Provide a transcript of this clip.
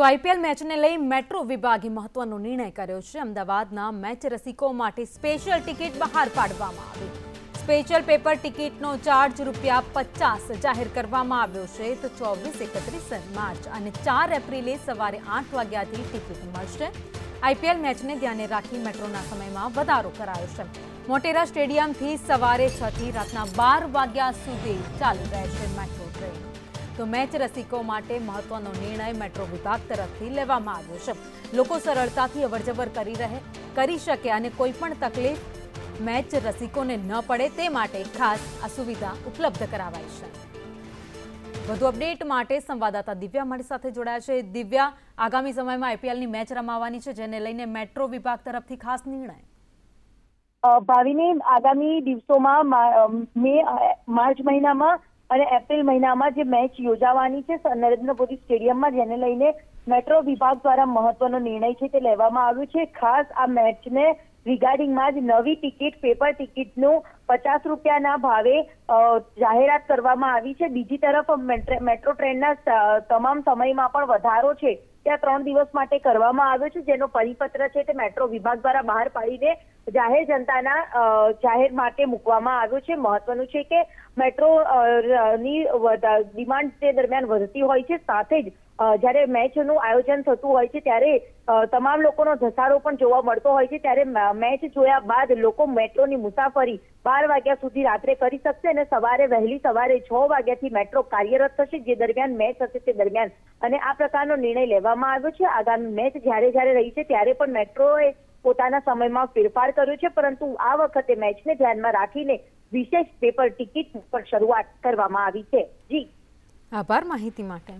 તો આઈપીએલ મેચને લઈ મેટ્રો વિભાગે મહત્વનો નિર્ણય કર્યો છે. અમદાવાદના મેચ રસિકો માટે સ્પેશિયલ ટિકિટ બહાર પાડવામાં આવી. સ્પેશિયલ પેપર ટિકિટનો ચાર્જ રૂપિયા પચાસ જાહેર કરવામાં આવ્યો છે. તો ચોવીસ, એકત્રીસ માર્ચ અને ચાર એપ્રિલે સવારે આઠ વાગ્યાથી ટિકિટ મળશે. આઈપીએલ મેચને ધ્યાને રાખી મેટ્રોના સમયમાં વધારો કરાયો છે. મોટેરા સ્ટેડિયમથી સવારે છથી રાતના બાર વાગ્યા સુધી ચાલુ રહેશે મેટ્રો ટ્રેન. તો મેચ રસિકો માટે મહત્વનો નિર્ણય મેટ્રો વિભાગ તરફથી લેવામાં આવ્યો છે. લોકો સરળતાથી અવરજવર કરી રહે, કરી શકે અને કોઈ પણ તકલીફ મેચ રસિકોને ન પડે તે માટે ખાસ આ સુવિધા ઉપલબ્ધ કરાવાઈ છે. વધુ અપડેટ માટે સંવાદદાતા દિવ્યા મારી સાથે જોડાયા છે. દિવ્યા, આગામી સમયમાં આઈપીએલની મેચ રમાવાની છે, જેને લઈને મેટ્રો વિભાગ તરફથી ખાસ નિર્ણય. ભાવિને આગામી દિવસોમાં મે માર્ચ મહિનામાં અને એપ્રિલ મહિનામાં જે મેચ યોજાવાની છે નરેન્દ્ર મોદી સ્ટેડિયમમાં જેને લઈને મેટ્રો વિભાગ દ્વારા મહત્વનો નિર્ણય છે તે લેવામાં આવ્યો છે. ખાસ આ મેચને રિગાર્ડિંગમાં જ નવી ટિકિટ, પેપર ટિકિટનું પચાસ રૂપિયાના ભાવે જાહેરાત કરવામાં આવી છે. બીજી તરફ મેટ્રો ટ્રેનના તમામ સમયમાં પણ વધારો છે. ત્યાં ત્રણ દિવસ માટે કરવામાં આવ્યો છે, જેનો પરિપત્ર છે તે મેટ્રો વિભાગ દ્વારા બહાર પાડીને જાહેર જનતાના જાહેર માટે મૂકવામાં આવ્યો છે. મહત્વનું છે કે મેટ્રો ની ડિમાન્ડ તે દરમિયાન વધતી હોય છે. સાથે જ જ્યારે મેચનું આયોજન થતું હોય છે, ત્યારે તમામ લોકોનો ધસારો પણ જોવા મળતો હોય છે. ત્યારે મેચ જોયા બાદ લોકો મેટ્રોની મુસાફરી બાર વાગ્યા સુધી રાત્રે કરી શકશે અને સવારે, વહેલી સવારે છ વાગ્યાથી મેટ્રો કાર્યરત થશે, જે દરમિયાન મેચ હશે તે દરમિયાન. અને આ પ્રકારનો નિર્ણય લેવામાં આવ્યો છે. આગામી મેચ જ્યારે જ્યારે રહી છે, ત્યારે પણ મેટ્રોએ પોતાના સમયમાં ફેરફાર કર્યો છે, પરંતુ આ વખતે મેચને ધ્યાનમાં રાખીને વિશેષ પેપર ટિકિટ પર શરૂઆત કરવામાં આવી છે. જી. આભાર માહિતી માટે.